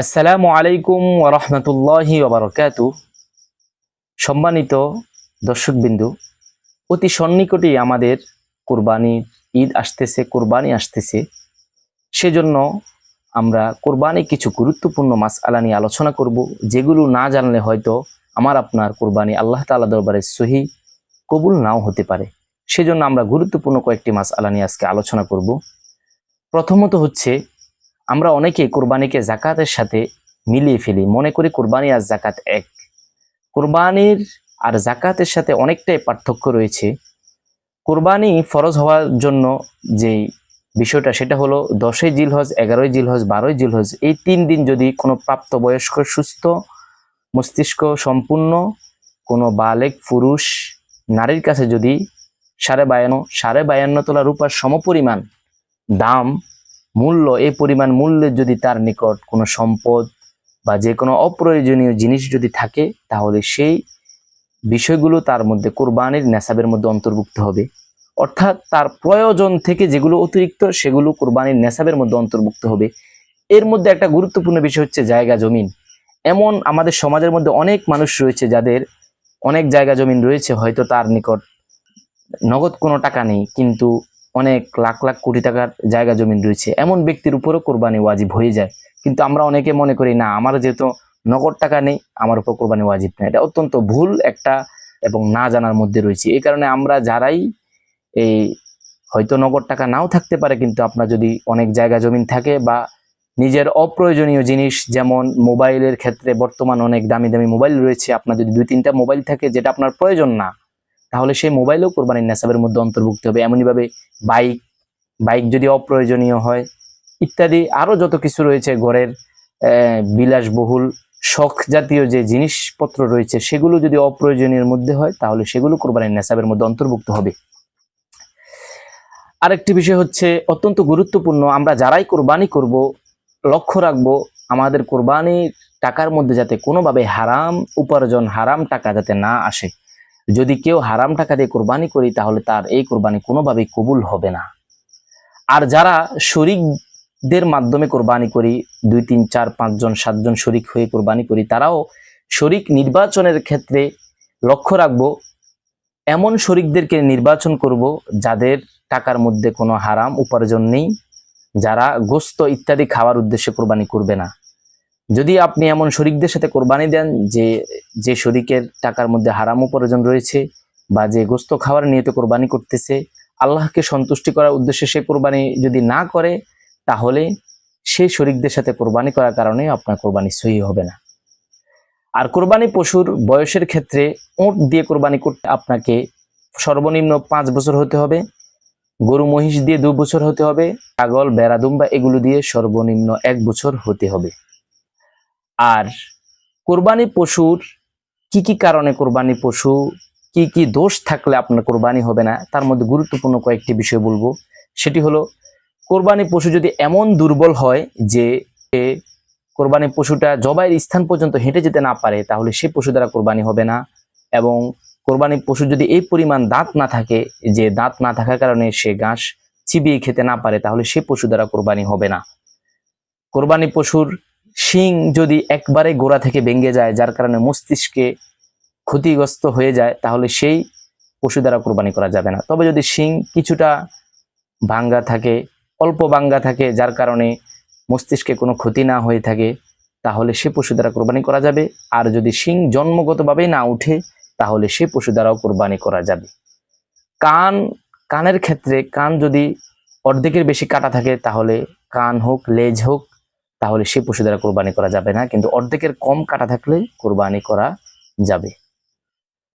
আসসালামু আলাইকুম ওরহমতুল্লাহি ওবরকাত সম্মানিত দর্শকবিন্দু, অতি সন্নিকটেই আমাদের কোরবানির ঈদ আসতেছে, কোরবানি আসতেছে। সেজন্য আমরা কোরবানি কিছু গুরুত্বপূর্ণ মাস আলা নিয়ে আলোচনা করব, যেগুলো না জানলে হয়তো আমার, আপনার কোরবানি আল্লাহ তাআলা দরবারে সহি কবুল নাও হতে পারে। সেজন্য আমরা গুরুত্বপূর্ণ কয়েকটি মাস আলা নিয়ে আজকে আলোচনা করব। প্রথমত হচ্ছে আমরা অনেকে কোরবানিকে জাকাতের সাথে মিলিয়ে ফেলি। মনে করি কোরবানি আর জাকাত এক। কোরবানির আর জাকাতের সাথে অনেকটাই পার্থক্য রয়েছে। কোরবানি ফরজ হওয়ার জন্য যে বিষয়টা, সেটা হলো দশই জিলহজ, এগারোই জিলহজ, বারোই জিলহজ, এই তিন দিন যদি কোনো প্রাপ্তবয়স্ক সুস্থ, মস্তিষ্ক সম্পূর্ণ, কোনো বালেক, পুরুষ, নারীর কাছে যদি সাড়ে বায়ান্ন সাড়ে বায়ান্ন তোলা রূপার সমপরিমাণ দাম মূল্য, এই পরিমাণ মূল্যের যদি তার নিকট কোনো সম্পদ বা যে কোনো অপ্রয়োজনীয় জিনিস যদি থাকে, তাহলে সেই বিষয়গুলো তার মধ্যে কোরবানির নেশাবের মধ্যে অন্তর্ভুক্ত হবে। অর্থাৎ তার প্রয়োজন থেকে যেগুলো অতিরিক্ত, সেগুলো কোরবানির নেশাবের মধ্যে অন্তর্ভুক্ত হবে। এর মধ্যে একটা গুরুত্বপূর্ণ বিষয় হচ্ছে জায়গা জমিন। এমন আমাদের সমাজের মধ্যে অনেক মানুষ রয়েছে যাদের অনেক জায়গা জমিন রয়েছে, হয়তো তার নিকট নগদ কোনো টাকা নেই, কিন্তু অনেক লাখ লাখ কোটি টাকার জায়গা জমিন রয়েছে। এমন ব্যক্তির উপরও কোরবানি ওয়াজিব হয়ে যায়। কিন্তু আমরা অনেকে মনে করি, না, আমার যেহেতু নগদ টাকা নেই, আমার উপর কোরবানি ওয়াজিব না এটা অত্যন্ত ভুল একটা এবং না জানার মধ্যে রয়েছে। এই কারণে আমরা যারাই এই হয়তো নগদ টাকা নাও থাকতে পারে, কিন্তু আপনার যদি অনেক জায়গা জমিন থাকে বা নিজের অপ্রয়োজনীয় জিনিস, যেমন মোবাইলের ক্ষেত্রে বর্তমান অনেক দামি দামি মোবাইল রয়েছে, আপনার যদি দুই তিনটা মোবাইল থাকে যেটা আপনার প্রয়োজন না তাহলে সেই মোবাইলও কোরবানির নেশাবের মধ্যে অন্তর্ভুক্ত হবে। এমনইভাবে বাইক বাইক যদি অপ্রয়োজনীয় হয়, ইত্যাদি আরও যত কিছু রয়েছে, ঘরের বিলাসবহুল, শখ জাতীয় যে জিনিসপত্র রয়েছে, সেগুলো যদি অপ্রয়োজনীয়ের মধ্যে হয়, তাহলে সেগুলো কোরবানির নেশাবের মধ্যে অন্তর্ভুক্ত হবে। আরেকটি বিষয় হচ্ছে, অত্যন্ত গুরুত্বপূর্ণ, আমরা যারাই কোরবানি করব, লক্ষ্য রাখব, আমাদের কোরবানির টাকার মধ্যে যাতে কোনোভাবে হারাম উপার্জন, হারাম টাকা যাতে না আসে। যদি কেউ হারাম টাকা দিয়ে কোরবানি করি, তাহলে তার এই কোরবানি কোনোভাবেই কবুল হবে না। আর যারা শরিকদের মাধ্যমে কোরবানি করি, দুই, তিন, চার পাঁচজন সাতজন শরিক হয়ে কোরবানি করি, তারাও শরিক নির্বাচনের ক্ষেত্রে লক্ষ্য রাখব, এমন শরিকদেরকে নির্বাচন করব যাদের টাকার মধ্যে কোনো হারাম উপার্জন নেই, যারা গোস্ত ইত্যাদি খাওয়ার উদ্দেশ্যে কোরবানি করবে না। যদি আপনি এমন শরিকদের সাথে কোরবানি দেন যে যে শরিকের টাকার মধ্যে হারাম উপার্জন রয়েছে বা যে গোস্ত খাওয়ার নিয়ত কোরবানি করতেছে, আল্লাহকে সন্তুষ্টি করার উদ্দেশ্যে সে কোরবানি যদি না করে, তাহলে সেই শরিকদের সাথে কোরবানি করার কারণে আপনার কোরবানি সহি হবে না। আর কোরবানি পশুর বয়সের ক্ষেত্রে উঁট দিয়ে কোরবানি করতে আপনাকে সর্বনিম্ন পাঁচ বছর হতে হবে, গরু মহিষ দিয়ে দু বছর হতে হবে, ছাগল, বেড়াদুম্বা এগুলো দিয়ে সর্বনিম্ন এক বছর হতে হবে। আর কোরবানি পশুর কি কি কারণে কোরবানি পশু, কি কি দোষ থাকলে আপনার কোরবানি হবে না, তার মধ্যে গুরুত্বপূর্ণ কয়েকটি বিষয় বলব। সেটি হলো, কোরবানি পশু যদি এমন দুর্বল হয় যে কোরবানি পশুটা জবাইয়ের স্থান পর্যন্ত হেঁটে যেতে না পারে, তাহলে সে পশু দ্বারা কোরবানি হবে না এবং কোরবানি পশু যদি এই পরিমাণ দাঁত না থাকে, যে দাঁত না থাকার কারণে সে ঘাস চিবিয়ে খেতে না পারে, তাহলে সে পশু দ্বারা কোরবানি হবে না। কোরবানি পশুর শিং যদি একবারে গোড়া থেকে ভেঙে যায়, যার কারণে মস্তিষ্কে ক্ষতিগ্রস্ত হয়ে যায়, তাহলে সেই পশু দ্বারা কোরবানি করা যাবে না। তবে যদি শিং কিছুটা ভাঙ্গা থাকে, অল্প ভাঙ্গা থাকে, যার কারণে মস্তিষ্কে কোনো ক্ষতি না হয়ে থাকে, তাহলে সে পশু দ্বারা কোরবানি করা যাবে। আর যদি শিং জন্মগতভাবেই না উঠে, তাহলে সে পশু দ্বারাও কোরবানি করা যাবে। কান, কানের ক্ষেত্রে কান যদি অর্ধেকের বেশি কাটা থাকে, তাহলে কান হোক, লেজ হোক তাহলে সেই পশু দ্বারা কোরবানি করা যাবে না। কিন্তু অর্ধেকের কম কাটা থাকলে কোরবানি করা যাবে।